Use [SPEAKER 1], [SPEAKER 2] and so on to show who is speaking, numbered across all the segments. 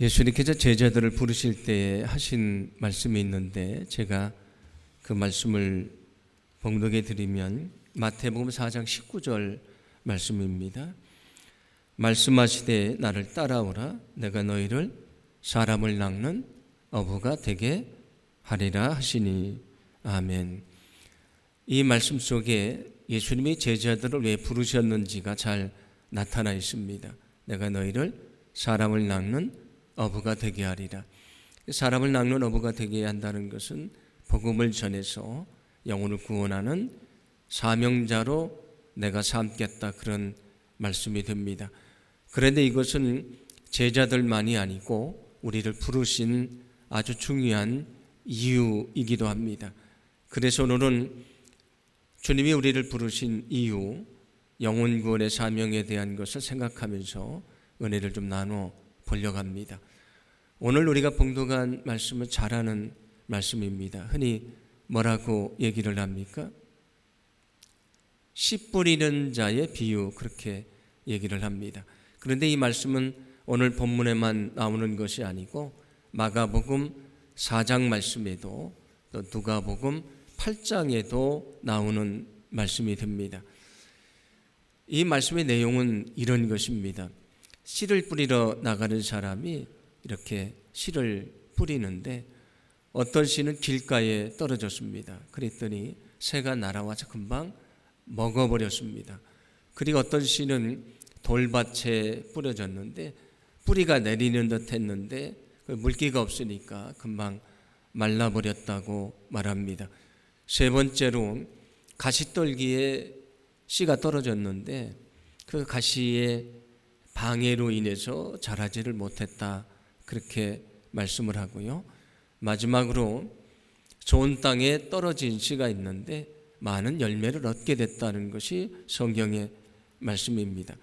[SPEAKER 1] 예수님께서 제자들을 부르실 때에 하신 말씀이 있는데 제가 그 말씀을 봉독해 드리면 마태복음 4장 19절 말씀입니다. 말씀하시되 나를 따라오라 내가 너희를 사람을 낚는 어부가 되게 하리라 하시니 아멘. 이 말씀 속에 예수님이 제자들을 왜 부르셨는지가 잘 나타나 있습니다. 내가 너희를 사람을 낚는 어부가 되게 하리라. 사람을 낚는 어부가 되게 한다는 것은 복음을 전해서 영혼을 구원하는 사명자로 내가 삼겠다 그런 말씀이 됩니다. 그런데 이것은 제자들만이 아니고 우리를 부르신 아주 중요한 이유이기도 합니다. 그래서 오늘은 주님이 우리를 부르신 이유, 영혼 구원의 사명에 대한 것을 생각하면서 은혜를 좀 나눠 보려고 합니다. 오늘 우리가 봉독한 말씀은 잘하는 말씀입니다. 흔히 뭐라고 얘기를 합니까? 씨 뿌리는 자의 비유 그렇게 얘기를 합니다. 그런데 이 말씀은 오늘 본문에만 나오는 것이 아니고 마가복음 4장 말씀에도 또 누가복음 8장에도 나오는 말씀이 됩니다. 이 말씀의 내용은 이런 것입니다. 씨를 뿌리러 나가는 사람이 이렇게 씨를 뿌리는데 어떤 씨는 길가에 떨어졌습니다. 그랬더니 새가 날아와서 금방 먹어버렸습니다. 그리고 어떤 씨는 돌밭에 뿌려졌는데 뿌리가 내리는 듯 했는데 그 물기가 없으니까 금방 말라버렸다고 말합니다. 세 번째로 가시떨기에 씨가 떨어졌는데 그 가시의 방해로 인해서 자라지를 못했다. 그렇게 말씀을 하고요. 마지막으로 좋은 땅에 떨어진 씨가 있는데 많은 열매를 얻게 됐다는 것이 성경의 말씀입니다.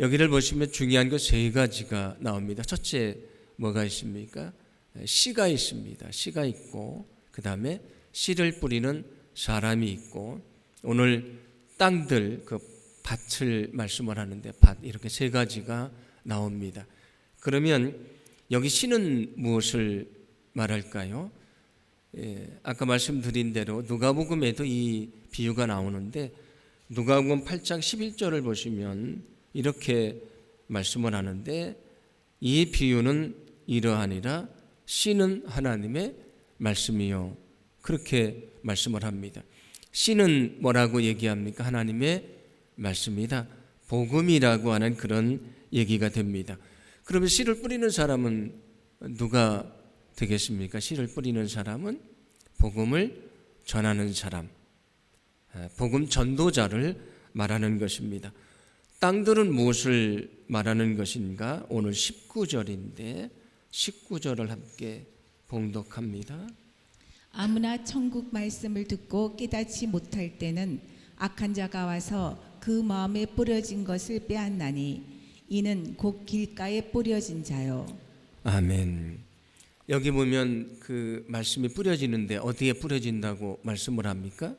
[SPEAKER 1] 여기를 보시면 중요한 것 세 가지가 나옵니다. 첫째 뭐가 있습니까? 씨가 있습니다. 씨가 있고 그 다음에 씨를 뿌리는 사람이 있고 오늘 땅들 그 밭을 말씀을 하는데 밭 이렇게 세 가지가 나옵니다. 그러면 여기 씨는 무엇을 말할까요? 예, 아까 말씀드린 대로 누가복음에도 이 비유가 나오는데 누가복음 8장 11절을 보시면 이렇게 말씀을 하는데 이 비유는 이러하니라 씨는 하나님의 말씀이요 그렇게 말씀을 합니다. 씨는 뭐라고 얘기합니까? 하나님의 말씀이다. 복음이라고 하는 그런 얘기가 됩니다. 그러면 씨를 뿌리는 사람은 누가 되겠습니까? 씨를 뿌리는 사람은 복음을 전하는 사람, 복음 전도자를 말하는 것입니다. 땅들은 무엇을 말하는 것인가? 오늘 19절인데 19절을 함께 봉독합니다.
[SPEAKER 2] 아무나 천국 말씀을 듣고 깨닫지 못할 때는 악한 자가 와서 그 마음에 뿌려진 것을 빼앗나니 이는 곧 길가에 뿌려진 자요.
[SPEAKER 1] 아멘. 여기 보면 그 말씀이 뿌려지는데 어디에 뿌려진다고 말씀을 합니까?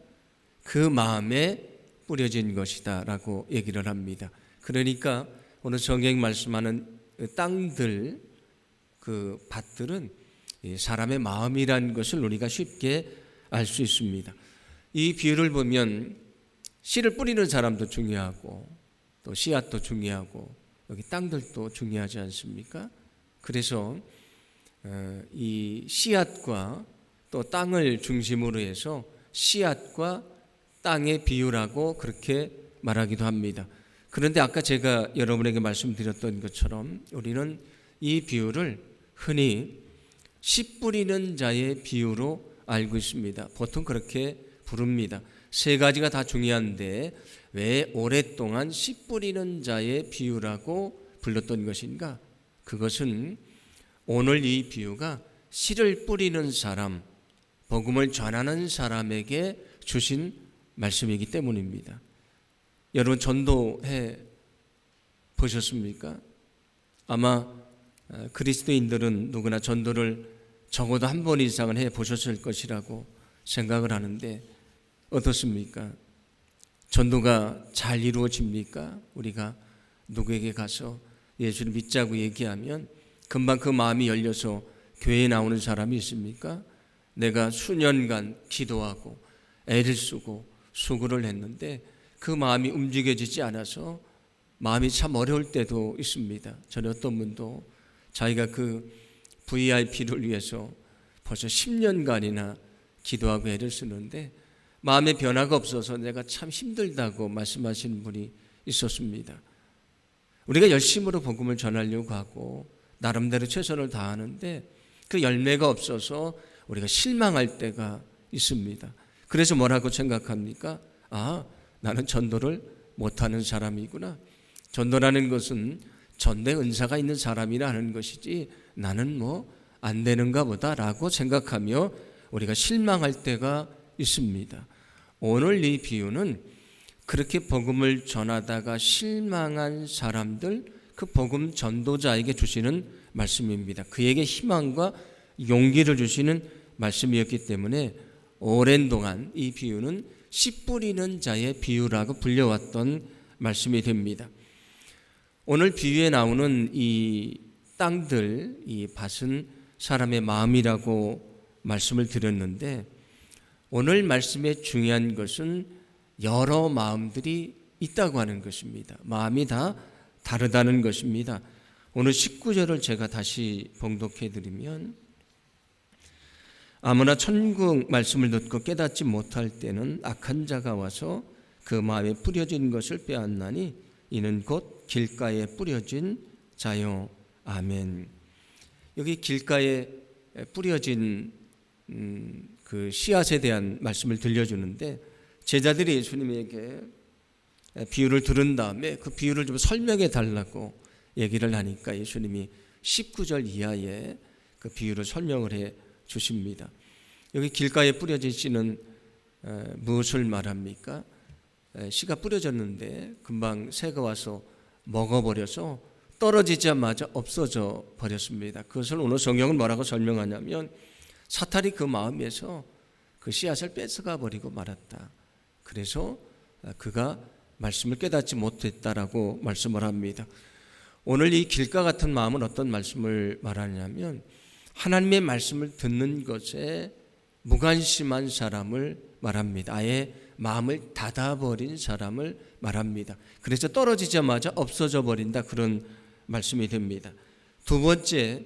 [SPEAKER 1] 그 마음에 뿌려진 것이다라고 얘기를 합니다. 그러니까 오늘 성경 말씀하는 그 땅들 그 밭들은 사람의 마음이란 것을 우리가 쉽게 알 수 있습니다. 이 비유를 보면 씨를 뿌리는 사람도 중요하고 또 씨앗도 중요하고 여기 땅들도 중요하지 않습니까? 그래서 어, 이 씨앗과 또 땅을 중심으로 해서 씨앗과 땅의 비유라고 그렇게 말하기도 합니다. 그런데 아까 제가 여러분에게 말씀드렸던 것처럼 우리는 이 비유를 흔히 씨 뿌리는 자의 비유로 알고 있습니다. 보통 그렇게 부릅니다. 세 가지가 다 중요한데 왜 오랫동안 씨 뿌리는 자의 비유라고 불렀던 것인가? 그것은 오늘 이 비유가 씨를 뿌리는 사람, 복음을 전하는 사람에게 주신 말씀이기 때문입니다. 여러분 전도해 보셨습니까? 아마 그리스도인들은 누구나 전도를 적어도 한 번 이상은 해 보셨을 것이라고 생각을 하는데 어떻습니까? 전도가 잘 이루어집니까? 우리가 누구에게 가서 예수를 믿자고 얘기하면 금방 그 마음이 열려서 교회에 나오는 사람이 있습니까? 내가 수년간 기도하고 애를 쓰고 수고를 했는데 그 마음이 움직여지지 않아서 마음이 참 어려울 때도 있습니다. 전에 어떤 분도 자기가 그 VIP를 위해서 벌써 10년간이나 기도하고 애를 쓰는데 마음의 변화가 없어서 내가 참 힘들다고 말씀하시는 분이 있었습니다. 우리가 열심으로 복음을 전하려고 하고 나름대로 최선을 다하는데 그 열매가 없어서 우리가 실망할 때가 있습니다. 그래서 뭐라고 생각합니까? 아, 나는 전도를 못하는 사람이구나. 전도라는 것은 전대 은사가 있는 사람이라 하는 것이지 나는 뭐 안 되는가 보다라고 생각하며 우리가 실망할 때가 있습니다. 오늘 이 비유는 그렇게 복음을 전하다가 실망한 사람들 그 복음 전도자에게 주시는 말씀입니다. 그에게 희망과 용기를 주시는 말씀이었기 때문에 오랜 동안 이 비유는 씨 뿌리는 자의 비유라고 불려왔던 말씀이 됩니다. 오늘 비유에 나오는 이 땅들, 이 밭은 사람의 마음이라고 말씀을 드렸는데 오늘 말씀의 중요한 것은 여러 마음들이 있다고 하는 것입니다. 마음이 다 다르다는 것입니다. 오늘 19절을 제가 다시 봉독해 드리면 아무나 천국 말씀을 듣고 깨닫지 못할 때는 악한 자가 와서 그 마음에 뿌려진 것을 빼앗나니 이는 곧 길가에 뿌려진 자요. 아멘. 여기 길가에 뿌려진 음, 그 씨앗에 대한 말씀을 들려주는데 제자들이 예수님에게 비유를 들은 다음에 그 비유를 좀 설명해 달라고 얘기를 하니까 예수님이 19절 이하에 그 비유를 설명을 해 주십니다. 여기 길가에 뿌려진 씨는 에, 무엇을 말합니까? 에, 씨가 뿌려졌는데 금방 새가 와서 먹어버려서 떨어지자마자 없어져 버렸습니다. 그것을 오늘 성경은 뭐라고 설명하냐면 사탄이 그 마음에서 그 씨앗을 뺏어가 버리고 말았다. 그래서 그가 말씀을 깨닫지 못했다라고 말씀을 합니다. 오늘 이 길가 같은 마음은 어떤 말씀을 말하냐면 하나님의 말씀을 듣는 것에 무관심한 사람을 말합니다. 아예 마음을 닫아버린 사람을 말합니다. 그래서 떨어지자마자 없어져 버린다 그런 말씀이 됩니다. 두 번째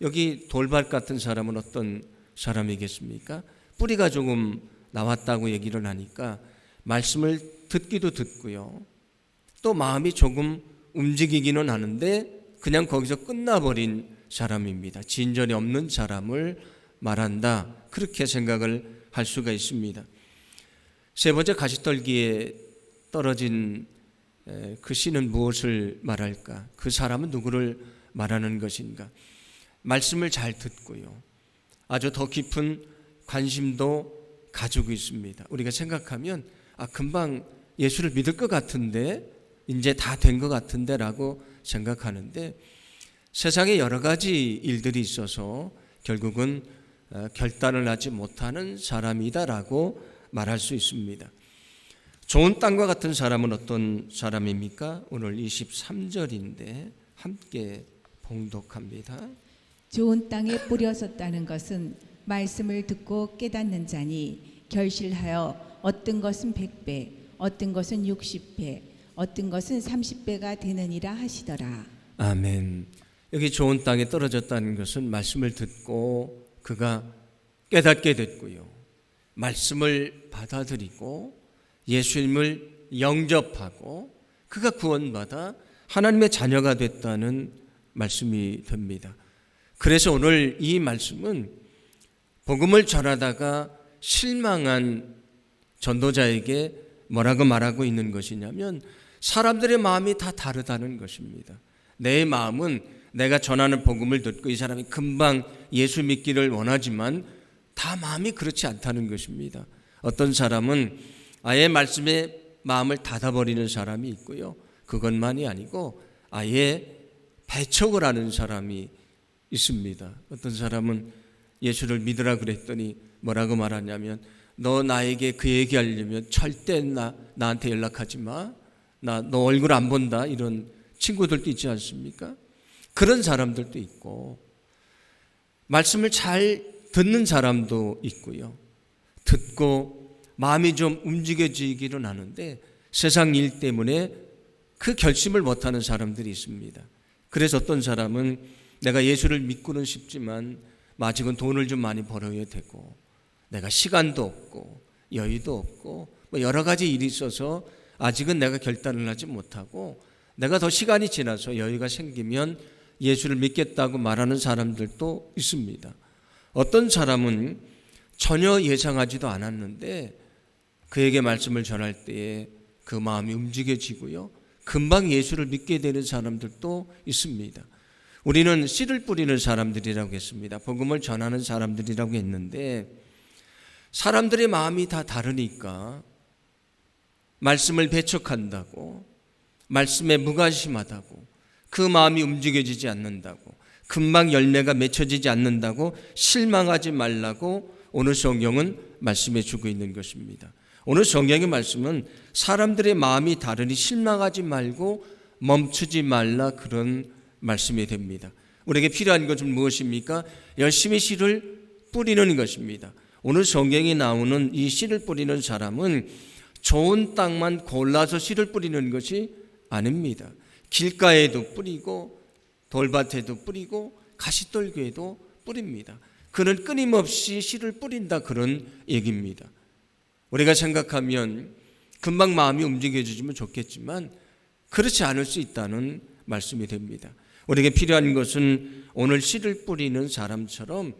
[SPEAKER 1] 여기 돌발 같은 사람은 어떤 사람이겠습니까? 뿌리가 조금 나왔다고 얘기를 하니까 말씀을 듣기도 듣고요. 또 마음이 조금 움직이기는 하는데 그냥 거기서 끝나버린 사람입니다. 진전이 없는 사람을 말한다. 그렇게 생각을 할 수가 있습니다. 세 번째 가시떨기에 떨어진 그 씨는 무엇을 말할까? 그 사람은 누구를 말하는 것인가? 말씀을 잘 듣고요. 아주 더 깊은 관심도 가지고 있습니다. 우리가 생각하면 아 금방 예수를 믿을 것 같은데 이제 다 된 것 같은데라고 생각하는데 세상에 여러 가지 일들이 있어서 결국은 어, 결단을 하지 못하는 사람이다라고 말할 수 있습니다. 좋은 땅과 같은 사람은 어떤 사람입니까? 오늘 23절인데 함께 봉독합니다.
[SPEAKER 2] 좋은 땅에 뿌려졌다는 것은 말씀을 듣고 깨닫는 자니 결실하여 어떤 것은 백배, 어떤 것은 육십 배, 어떤 것은 삼십 배가 되느니라 하시더라.
[SPEAKER 1] 아멘. 여기 좋은 땅에 떨어졌다는 것은 말씀을 듣고 그가 깨닫게 됐고요. 말씀을 받아들이고 예수님을 영접하고 그가 구원받아 하나님의 자녀가 됐다는 말씀이 됩니다. 그래서 오늘 이 말씀은 복음을 전하다가 실망한 전도자에게 뭐라고 말하고 있는 것이냐면 사람들의 마음이 다 다르다는 것입니다. 내 마음은 내가 전하는 복음을 듣고 이 사람이 금방 예수 믿기를 원하지만 다 마음이 그렇지 않다는 것입니다. 어떤 사람은 아예 말씀에 마음을 닫아버리는 사람이 있고요. 그것만이 아니고 아예 배척을 하는 사람이 있습니다. 어떤 사람은 예수를 믿으라 그랬더니 뭐라고 말하냐면 너 나에게 그 얘기하려면 절대 나 나한테 연락하지 마. 나 너 얼굴 안 본다. 이런 친구들도 있지 않습니까? 그런 사람들도 있고 말씀을 잘 듣는 사람도 있고요. 듣고 마음이 좀 움직여지기는 하는데 세상 일 때문에 그 결심을 못하는 사람들이 있습니다. 그래서 어떤 사람은 내가 예수를 믿고는 싶지만 아직은 돈을 좀 많이 벌어야 되고 내가 시간도 없고 여유도 없고 뭐 여러 가지 일이 있어서 아직은 내가 결단을 하지 못하고 내가 더 시간이 지나서 여유가 생기면 예수를 믿겠다고 말하는 사람들도 있습니다. 어떤 사람은 전혀 예상하지도 않았는데 그에게 말씀을 전할 때에 그 마음이 움직여지고요. 금방 예수를 믿게 되는 사람들도 있습니다. 우리는 씨를 뿌리는 사람들이라고 했습니다. 복음을 전하는 사람들이라고 했는데 사람들의 마음이 다 다르니까 말씀을 배척한다고 말씀에 무관심하다고 그 마음이 움직여지지 않는다고 금방 열매가 맺혀지지 않는다고 실망하지 말라고 오늘 성경은 말씀해 주고 있는 것입니다. 오늘 성경의 말씀은 사람들의 마음이 다르니 실망하지 말고 멈추지 말라 그런 말씀이 됩니다. 우리에게 필요한 것은 무엇입니까? 열심히 씨를 뿌리는 것입니다. 오늘 성경에 나오는 이 씨를 뿌리는 사람은 좋은 땅만 골라서 씨를 뿌리는 것이 아닙니다. 길가에도 뿌리고 돌밭에도 뿌리고 가시떨기에도 뿌립니다. 그는 끊임없이 씨를 뿌린다 그런 얘기입니다. 우리가 생각하면 금방 마음이 움직여지면 좋겠지만 그렇지 않을 수 있다는 말씀이 됩니다. 우리에게 필요한 것은 오늘 씨를 뿌리는 사람처럼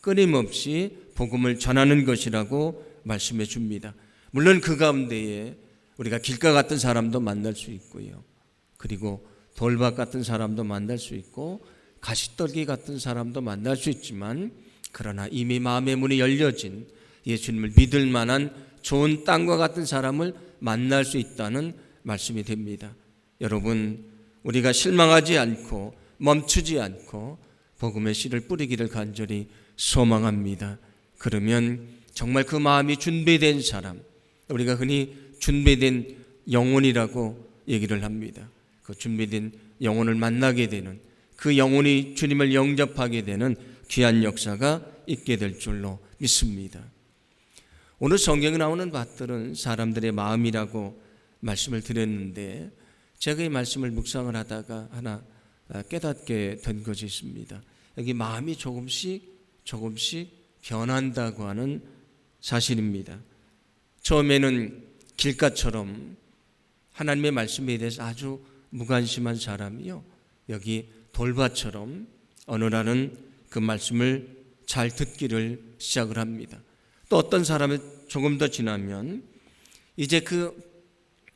[SPEAKER 1] 끊임없이 복음을 전하는 것이라고 말씀해 줍니다. 물론 그 가운데에 우리가 길가 같은 사람도 만날 수 있고요. 그리고 돌밭 같은 사람도 만날 수 있고 가시떨기 같은 사람도 만날 수 있지만 그러나 이미 마음의 문이 열려진 예수님을 믿을 만한 좋은 땅과 같은 사람을 만날 수 있다는 말씀이 됩니다. 여러분, 우리가 실망하지 않고 멈추지 않고 복음의 씨를 뿌리기를 간절히 소망합니다. 그러면 정말 그 마음이 준비된 사람, 우리가 흔히 준비된 영혼이라고 얘기를 합니다. 그 준비된 영혼을 만나게 되는 그 영혼이 주님을 영접하게 되는 귀한 역사가 있게 될 줄로 믿습니다. 오늘 성경에 나오는 것들은 사람들의 마음이라고 말씀을 드렸는데 제가 이 말씀을 묵상을 하다가 하나 깨닫게 된 것이 있습니다. 여기 마음이 조금씩 조금씩 변한다고 하는 사실입니다. 처음에는 길가처럼 하나님의 말씀에 대해서 아주 무관심한 사람이요. 여기 돌밭처럼 어느 날은 그 말씀을 잘 듣기를 시작을 합니다. 또 어떤 사람은 조금 더 지나면 이제 그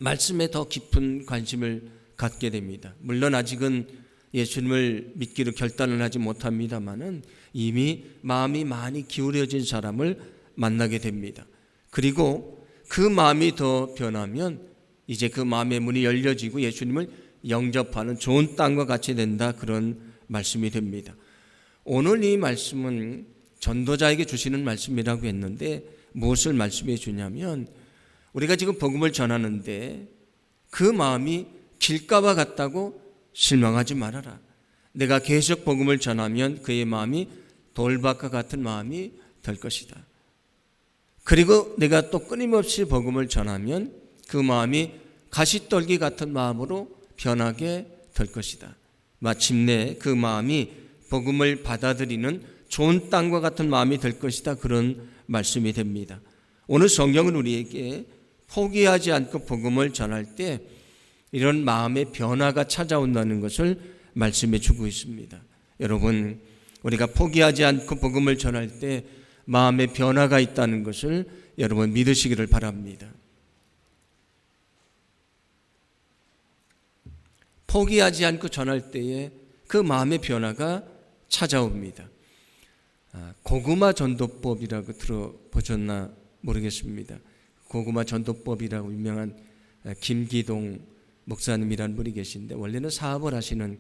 [SPEAKER 1] 말씀에 더 깊은 관심을 갖게 됩니다. 물론 아직은 예수님을 믿기로 결단을 하지 못합니다만은 이미 마음이 많이 기울여진 사람을 만나게 됩니다. 그리고 그 마음이 더 변하면 이제 그 마음의 문이 열려지고 예수님을 영접하는 좋은 땅과 같이 된다 그런 말씀이 됩니다. 오늘 이 말씀은 전도자에게 주시는 말씀이라고 했는데 무엇을 말씀해 주냐면 우리가 지금 복음을 전하는데 그 마음이 길가와 같다고 실망하지 말아라. 내가 계속 복음을 전하면 그의 마음이 돌밭과 같은 마음이 될 것이다. 그리고 내가 또 끊임없이 복음을 전하면 그 마음이 가시떨기 같은 마음으로 변하게 될 것이다. 마침내 그 마음이 복음을 받아들이는 좋은 땅과 같은 마음이 될 것이다. 그런 말씀이 됩니다. 오늘 성경은 우리에게 포기하지 않고 복음을 전할 때 이런 마음의 변화가 찾아온다는 것을 말씀해 주고 있습니다. 여러분, 우리가 포기하지 않고 복음을 전할 때 마음의 변화가 있다는 것을 여러분 믿으시기를 바랍니다. 포기하지 않고 전할 때에 그 마음의 변화가 찾아옵니다. 아, 고구마 전도법이라고 들어보셨나 모르겠습니다. 고구마 전도법이라고 유명한 아, 김기동 목사님이라는 분이 계신데 원래는 사업을 하시는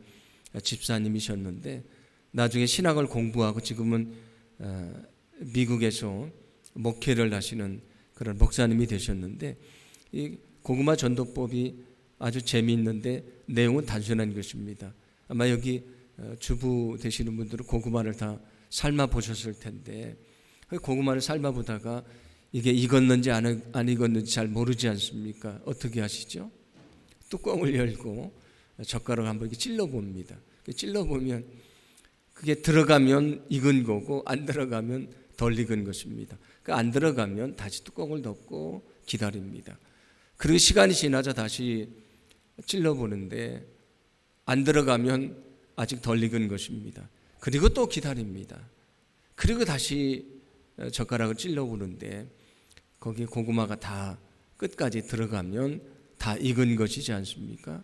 [SPEAKER 1] 집사님이셨는데 나중에 신학을 공부하고 지금은 아, 미국에서 목회를 하시는 그런 목사님이 되셨는데 이 고구마 전도법이 아주 재미있는데 내용은 단순한 것입니다. 아마 여기 어, 주부 되시는 분들은 고구마를 다 삶아 보셨을 텐데 그 고구마를 삶아 보다가 이게 익었는지 안, 안 익었는지 잘 모르지 않습니까? 어떻게 하시죠? 뚜껑을 열고 젓가락 한번 이렇게 찔러 봅니다. 찔러 보면 그게 들어가면 익은 거고 안 들어가면 덜 익은 것입니다. 그안 들어가면 다시 뚜껑을 덮고 기다립니다. 그리고 시간이 지나자 다시 찔러 보는데 안 들어가면 아직 덜 익은 것입니다. 그리고 또 기다립니다. 그리고 다시 젓가락을 찔러 보는데 거기에 고구마가 다 끝까지 들어가면 다 익은 것이지 않습니까?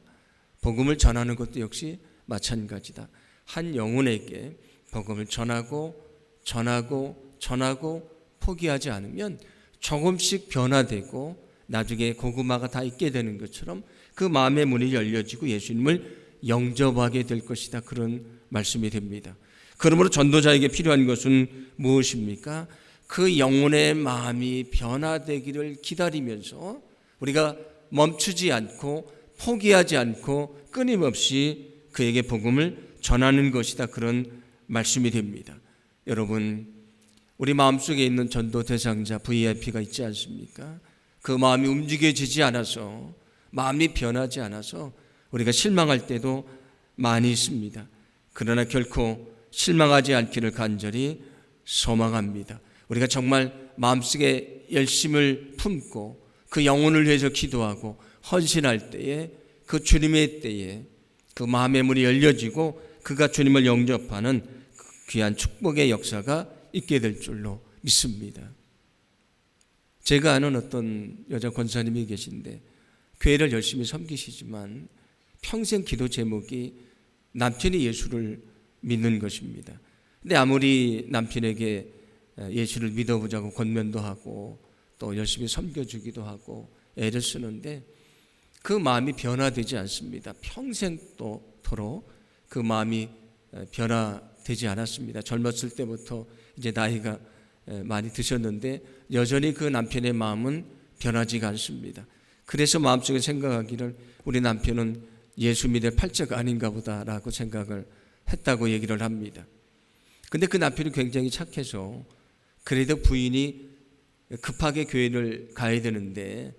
[SPEAKER 1] 복음을 전하는 것도 역시 마찬가지다. 한 영혼에게 복음을 전하고 전하고 전하고 포기하지 않으면 조금씩 변화되고 나중에 고구마가 다 익게 되는 것처럼 그 마음의 문이 열려지고 예수님을 영접하게 될 것이다. 그런 말씀이 됩니다. 그러므로 전도자에게 필요한 것은 무엇입니까? 그 영혼의 마음이 변화되기를 기다리면서 우리가 멈추지 않고 포기하지 않고 끊임없이 그에게 복음을 전하는 것이다. 그런 말씀이 됩니다. 여러분, 우리 마음속에 있는 전도 대상자 VIP가 있지 않습니까? 그 마음이 움직여지지 않아서 마음이 변하지 않아서 우리가 실망할 때도 많이 있습니다. 그러나 결코 실망하지 않기를 간절히 소망합니다. 우리가 정말 마음속에 열심을 품고 그 영혼을 위해서 기도하고 헌신할 때에 그 주님의 때에 그 마음의 문이 열려지고 그가 주님을 영접하는 그 귀한 축복의 역사가 있게 될 줄로 믿습니다. 제가 아는 어떤 여자 권사님이 계신데 교회를 열심히 섬기시지만 평생 기도 제목이 남편이 예수를 믿는 것입니다. 근데 아무리 남편에게 예수를 믿어보자고 권면도 하고 또 열심히 섬겨주기도 하고 애를 쓰는데 그 마음이 변화되지 않습니다. 평생 또토록 그 마음이 변화되지 않았습니다. 젊었을 때부터 이제 나이가 많이 드셨는데 여전히 그 남편의 마음은 변하지가 않습니다. 그래서 마음속에 생각하기를 우리 남편은 예수 믿을 팔자가 아닌가 보다라고 생각을 했다고 얘기를 합니다. 근데 그 남편이 굉장히 착해서 그래도 부인이 급하게 교회를 가야 되는데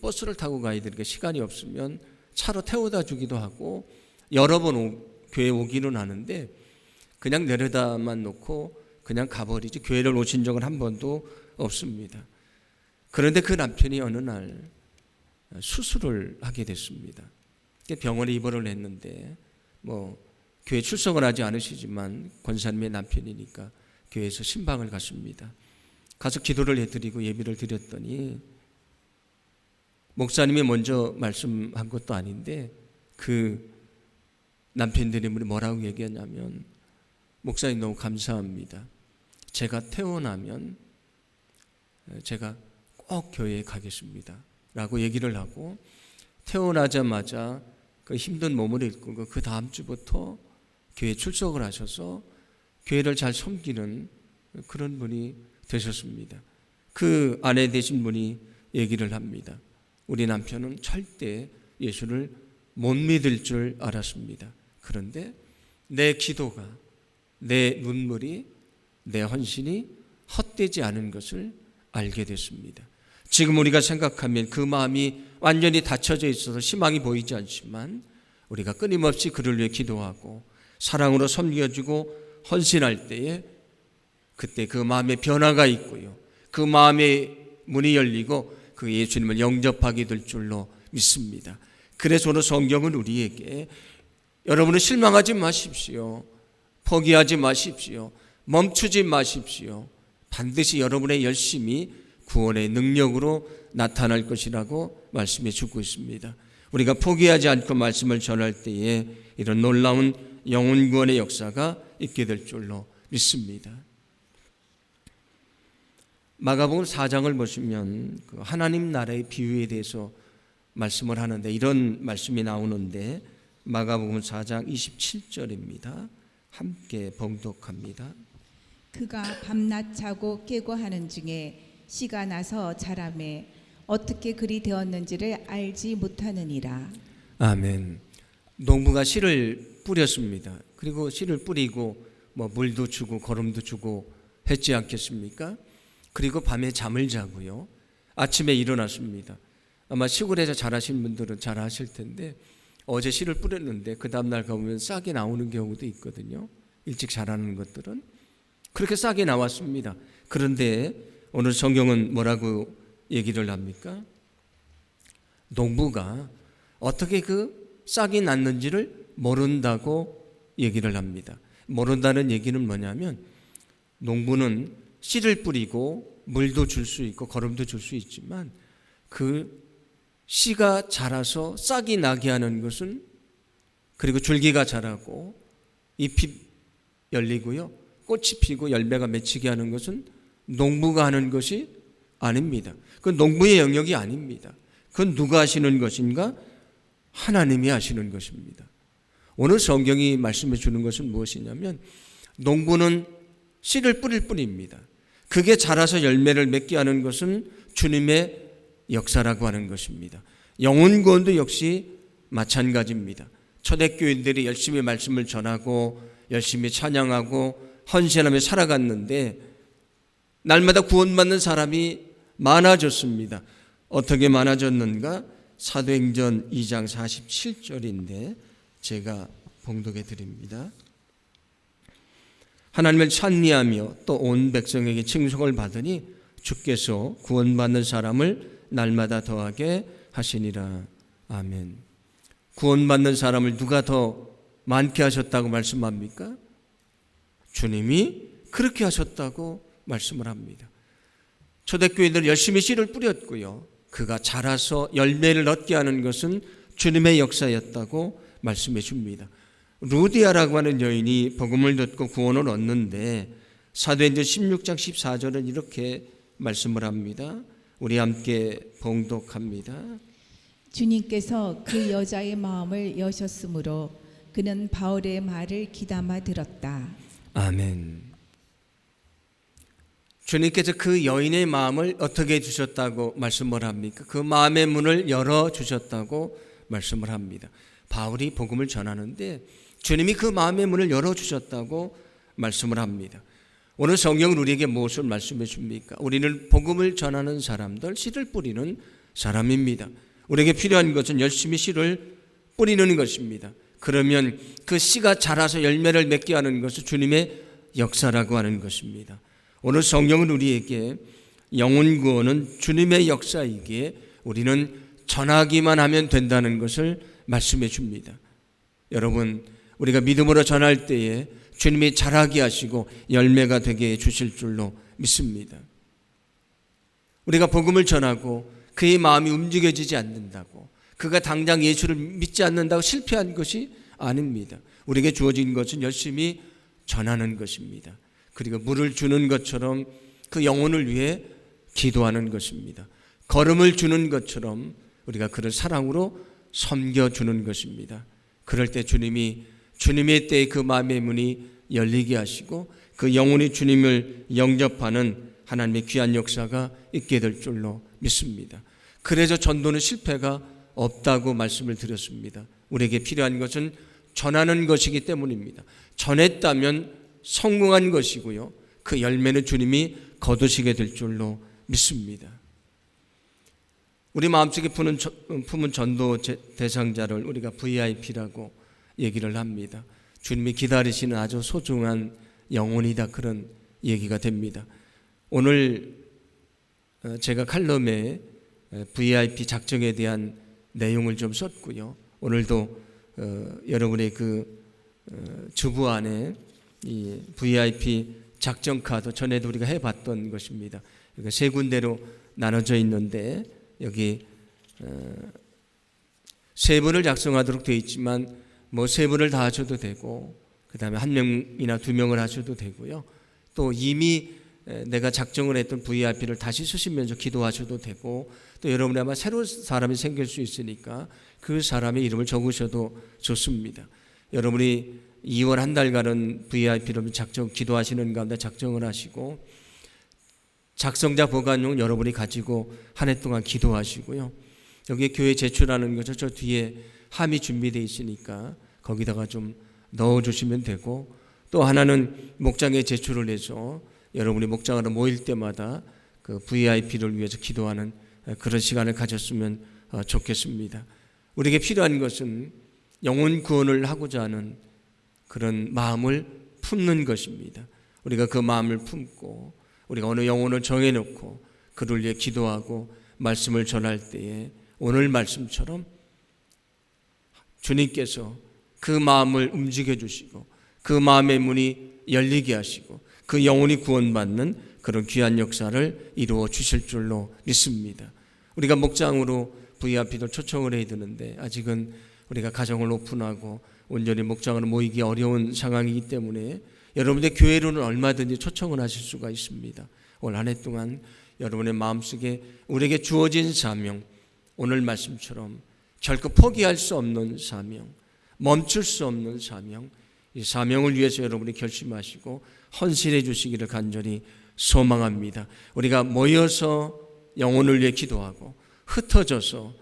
[SPEAKER 1] 버스를 타고 가야 되니까 시간이 없으면 차로 태워다 주기도 하고 여러 번 오, 교회 오기는 하는데 그냥 내려다만 놓고 그냥 가버리지 교회를 오신 적은 한 번도 없습니다. 그런데 그 남편이 어느 날 수술을 하게 됐습니다. 병원에 입원을 했는데 뭐 교회 출석을 하지 않으시지만 권사님의 남편이니까 교회에서 신방을 갔습니다. 가서 기도를 해드리고 예비를 드렸더니 목사님이 먼저 말씀한 것도 아닌데 그 남편들이 뭐라고 얘기했냐면 목사님 너무 감사합니다. 제가 태어나면 제가 꼭 교회에 가겠습니다. 라고 얘기를 하고 태어나자마자 그 힘든 몸을 일구고 그 다음 주부터 교회 출석을 하셔서 교회를 잘 섬기는 그런 분이 되셨습니다. 그 아내 되신 분이 얘기를 합니다. 우리 남편은 절대 예수를 못 믿을 줄 알았습니다. 그런데 내 기도가, 내 눈물이, 내 헌신이 헛되지 않은 것을 알게 됐습니다. 지금 우리가 생각하면 그 마음이 완전히 닫혀져 있어서 희망이 보이지 않지만 우리가 끊임없이 그를 위해 기도하고 사랑으로 섬겨주고 헌신할 때에 그때 그 마음에 변화가 있고요. 그 마음의 문이 열리고 그 예수님을 영접하게 될 줄로 믿습니다. 그래서 오늘 성경은 우리에게 여러분은 실망하지 마십시오. 포기하지 마십시오. 멈추지 마십시오. 반드시 여러분의 열심이 구원의 능력으로 나타날 것이라고 말씀해 주고 있습니다. 우리가 포기하지 않고 말씀을 전할 때에 이런 놀라운 영혼 구원의 역사가 있게 될 줄로 믿습니다. 마가복음 4장을 보시면 그 하나님 나라의 비유에 대해서 말씀을 하는데 이런 말씀이 나오는데 마가복음 4장 27절입니다. 함께 봉독합니다.
[SPEAKER 2] 그가 밤낮 자고 깨고 하는 중에 씨가 나서 자라매 어떻게 그리 되었는지를 알지 못하느니라.
[SPEAKER 1] 아멘. 농부가 씨를 뿌렸습니다. 그리고 씨를 뿌리고 뭐 물도 주고 거름도 주고 했지 않겠습니까? 그리고 밤에 잠을 자고요. 아침에 일어났습니다. 아마 시골에서 자라신 분들은 잘 아실 텐데 어제 씨를 뿌렸는데 그 다음날 가보면 싹이 나오는 경우도 있거든요. 일찍 자라는 것들은. 그렇게 싹이 나왔습니다. 그런데 오늘 성경은 뭐라고 얘기를 합니까? 농부가 어떻게 그 싹이 났는지를 모른다고 얘기를 합니다. 모른다는 얘기는 뭐냐면 농부는 씨를 뿌리고 물도 줄 수 있고 거름도 줄 수 있지만 그 씨가 자라서 싹이 나게 하는 것은 그리고 줄기가 자라고 잎이 열리고요. 꽃이 피고 열매가 맺히게 하는 것은 농부가 하는 것이 아닙니다. 그건 농부의 영역이 아닙니다. 그건 누가 하시는 것인가? 하나님이 하시는 것입니다. 오늘 성경이 말씀해 주는 것은 무엇이냐면 농부는 씨를 뿌릴 뿐입니다. 그게 자라서 열매를 맺게 하는 것은 주님의 역사라고 하는 것입니다. 영혼 구원도 역시 마찬가지입니다. 초대교인들이 열심히 말씀을 전하고 열심히 찬양하고 헌신하며 살아갔는데 날마다 구원받는 사람이 많아졌습니다. 어떻게 많아졌는가? 사도행전 2장 47절인데 제가 봉독해 드립니다. 하나님을 찬미하며 또 온 백성에게 칭송을 받으니 주께서 구원받는 사람을 날마다 더하게 하시니라. 아멘. 구원받는 사람을 누가 더 많게 하셨다고 말씀합니까? 주님이 그렇게 하셨다고 말씀을 합니다. 초대교인들 열심히 씨를 뿌렸고요. 그가 자라서 열매를 얻게 하는 것은 주님의 역사였다고 말씀해 줍니다. 루디아라고 하는 여인이 복음을 듣고 구원을 얻는데 사도행전 16장 14절은 이렇게 말씀을 합니다. 우리 함께 봉독합니다.
[SPEAKER 2] 주님께서 그 여자의 마음을 여셨으므로 그는 바울의 말을 기담아 들었다.
[SPEAKER 1] 아멘. 주님께서 그 여인의 마음을 어떻게 주셨다고 말씀을 합니까? 그 마음의 문을 열어 주셨다고 말씀을 합니다. 바울이 복음을 전하는데 주님이 그 마음의 문을 열어 주셨다고 말씀을 합니다. 오늘 성경은 우리에게 무엇을 말씀해 줍니까? 우리는 복음을 전하는 사람들, 씨를 뿌리는 사람입니다. 우리에게 필요한 것은 열심히 씨를 뿌리는 것입니다. 그러면 그 씨가 자라서 열매를 맺게 하는 것은 주님의 역사라고 하는 것입니다. 오늘 성경은 우리에게 영혼 구원은 주님의 역사이기에 우리는 전하기만 하면 된다는 것을 말씀해 줍니다. 여러분, 우리가 믿음으로 전할 때에 주님이 자라게 하시고 열매가 되게 해 주실 줄로 믿습니다. 우리가 복음을 전하고 그의 마음이 움직여지지 않는다고 그가 당장 예수를 믿지 않는다고 실패한 것이 아닙니다. 우리에게 주어진 것은 열심히 전하는 것입니다. 그리고 물을 주는 것처럼 그 영혼을 위해 기도하는 것입니다. 걸음을 주는 것처럼 우리가 그를 사랑으로 섬겨 주는 것입니다. 그럴 때 주님이 주님의 때에 그 마음의 문이 열리게 하시고 그 영혼이 주님을 영접하는 하나님의 귀한 역사가 있게 될 줄로 믿습니다. 그래서 전도는 실패가 없다고 말씀을 드렸습니다. 우리에게 필요한 것은 전하는 것이기 때문입니다. 전했다면 성공한 것이고요. 그 열매는 주님이 거두시게 될 줄로 믿습니다. 우리 마음속에 품은, 품은 전도 대상자를 우리가 VIP라고 얘기를 합니다. 주님이 기다리시는 아주 소중한 영혼이다 그런 얘기가 됩니다. 오늘 어, 제가 칼럼에 VIP 작정에 대한 내용을 좀 썼고요. 오늘도 어, 여러분의 그 어, 주부 안에 이 VIP 작정 카드 전에도 우리가 해봤던 것입니다. 그러니까 세 군데로 나눠져 있는데 여기 세 분을 작성하도록 되어 있지만 뭐세 분을 다 하셔도 되고 그 다음에 한 명이나 두 명을 하셔도 되고요. 또 이미 내가 작정을 했던 VIP를 다시 쓰시면서 기도하셔도 되고 또 여러분이 아마 새로운 사람이 생길 수 있으니까 그 사람의 이름을 적으셔도 좋습니다. 여러분이 2월 한 달간은 VIP로 작정 기도하시는 가운데 작정을 하시고 작성자 보관용 여러분이 가지고 한 해 동안 기도하시고요. 여기 교회 제출하는 거죠. 저 뒤에 함이 준비되어 있으니까 거기다가 좀 넣어 주시면 되고 또 하나는 목장에 제출을 해서 여러분이 목장으로 모일 때마다 그 VIP를 위해서 기도하는 그런 시간을 가졌으면 어, 좋겠습니다. 우리에게 필요한 것은 영혼 구원을 하고자 하는 그런 마음을 품는 것입니다. 우리가 그 마음을 품고 우리가 어느 영혼을 정해놓고 그를 위해 기도하고 말씀을 전할 때에 오늘 말씀처럼 주님께서 그 마음을 움직여 주시고 그 마음의 문이 열리게 하시고 그 영혼이 구원받는 그런 귀한 역사를 이루어 주실 줄로 믿습니다. 우리가 목장으로 VIP도 초청을 해야 되는데 아직은 우리가 가정을 오픈하고 온전히 목장으로 모이기 어려운 상황이기 때문에 여러분의 교회로는 얼마든지 초청을 하실 수가 있습니다. 올 한 해 동안 여러분의 마음속에 우리에게 주어진 사명, 오늘 말씀처럼 결코 포기할 수 없는 사명, 멈출 수 없는 사명, 이 사명을 위해서 여러분이 결심하시고 헌신해 주시기를 간절히 소망합니다. 우리가 모여서 영혼을 위해 기도하고 흩어져서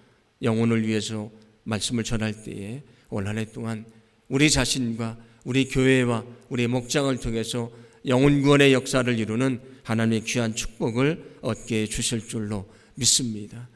[SPEAKER 1] 영혼을 위해서 말씀을 전할 때에 올 한 해 동안 우리 자신과 우리 교회와 우리 목장을 통해서 영혼 구원의 역사를 이루는 하나님의 귀한 축복을 얻게 해 주실 줄로 믿습니다.